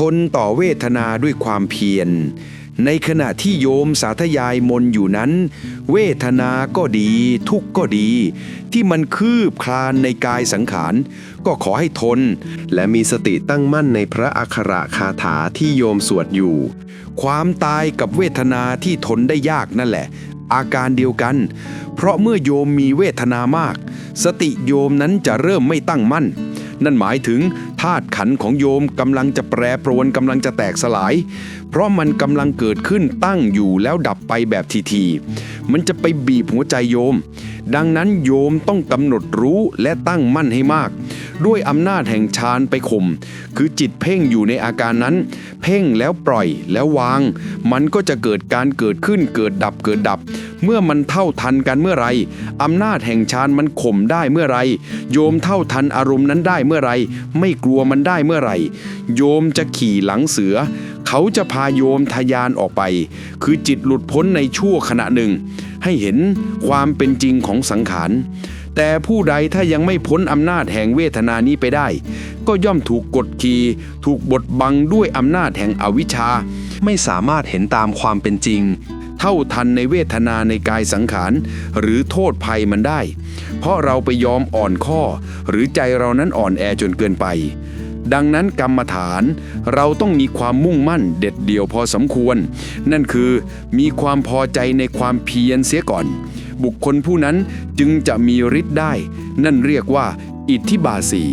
ทนต่อเวทนาด้วยความเพียร ในขณะที่โยมสาธยายมนอยู่นั้น เวทนาก็ดี ทุกข์ก็ดี ที่มันคืบคลานในกายสังขาร ก็ขอให้ทน และมีสติตั้งมั่นในพระอักขระคาถาที่โยมสวดอยู่ ความตายกับเวทนาที่ทนได้ยากนั่นแหละ อาการเดียวกัน เพราะเมื่อโยมมีเวทนามาก สติโยมนั้นจะเริ่มไม่ตั้งมั่น นั่นหมายถึงธาตุขันของโยมกำลังจะแปรปรวนกำลังจะแตกสลาย เพราะมันกำลังเกิดขึ้นตั้งอยู่แล้วดับไปแบบทีๆมันจะไปบีบหัวใจโยม ดังนั้นโยมต้องกำหนดรู้และตั้งมั่นให้มาก ด้วยอำนาจแห่งฌานไปข่มคือจิตเพ่งอยู่ในอาการนั้น เพ่งแล้วปล่อยแล้ววาง มันก็จะเกิดการเกิดขึ้นเกิดดับเกิดดับ เมื่อมันเท่าทันกันเมื่อไรอำนาจแห่งฌานมันข่มได้เมื่อไรโยมเท่าทันอารมณ์นั้นได้เมื่อไรไม่กลัวมันได้เมื่อไรโยมจะขี่หลังเสือ เขาจะพาโยมทะยานออกไป คือจิตหลุดพ้นในชั่วขณะหนึ่ง ให้เห็นความเป็นจริงของสังขาร แต่ผู้ใดถ้ายังไม่พ้นอำนาจแห่งเวทนานี้ไปได้ ก็ย่อมถูกกดขี่ถูกบดบังด้วยอำนาจแห่งอวิชชา ไม่สามารถเห็นตามความเป็นจริงเท่าทันในเวทนาในกายสังขาร หรือโทษภัยมันได้ เพราะเราไปยอมอ่อนข้อ หรือใจเรานั้นอ่อนแอจนเกินไป ดังนั้นกรรมฐาน เราต้องมีความมุ่งมั่นเด็ดเดี่ยวพอสมควร นั่นคือมีความพอใจในความเพียรเสียก่อน บุคคลผู้นั้นจึงจะมีฤทธิ์ได้ นั่นเรียกว่า อิทธิบาสี